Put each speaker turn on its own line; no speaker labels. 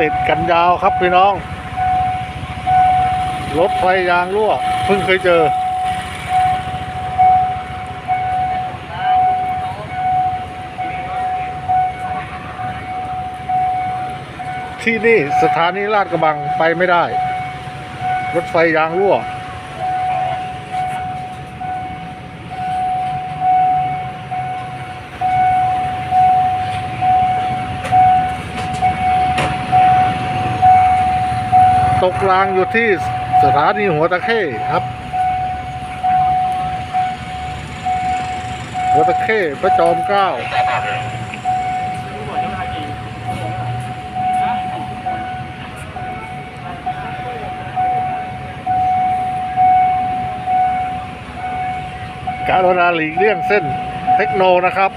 ติดกันยาวครับพี่น้อง รถไฟยางรั่วเพิ่งเคยเจอ ที่นี่สถานีลาดกระบังไปไม่ได้ รถไฟยางรั่ว ตกรางอยู่ที่สถานีหัวตะเข้ครับ หัวตะเข้พระจอมเกล้าการุณาหลีกเลี่ยงเส้นเทคโนนะครับ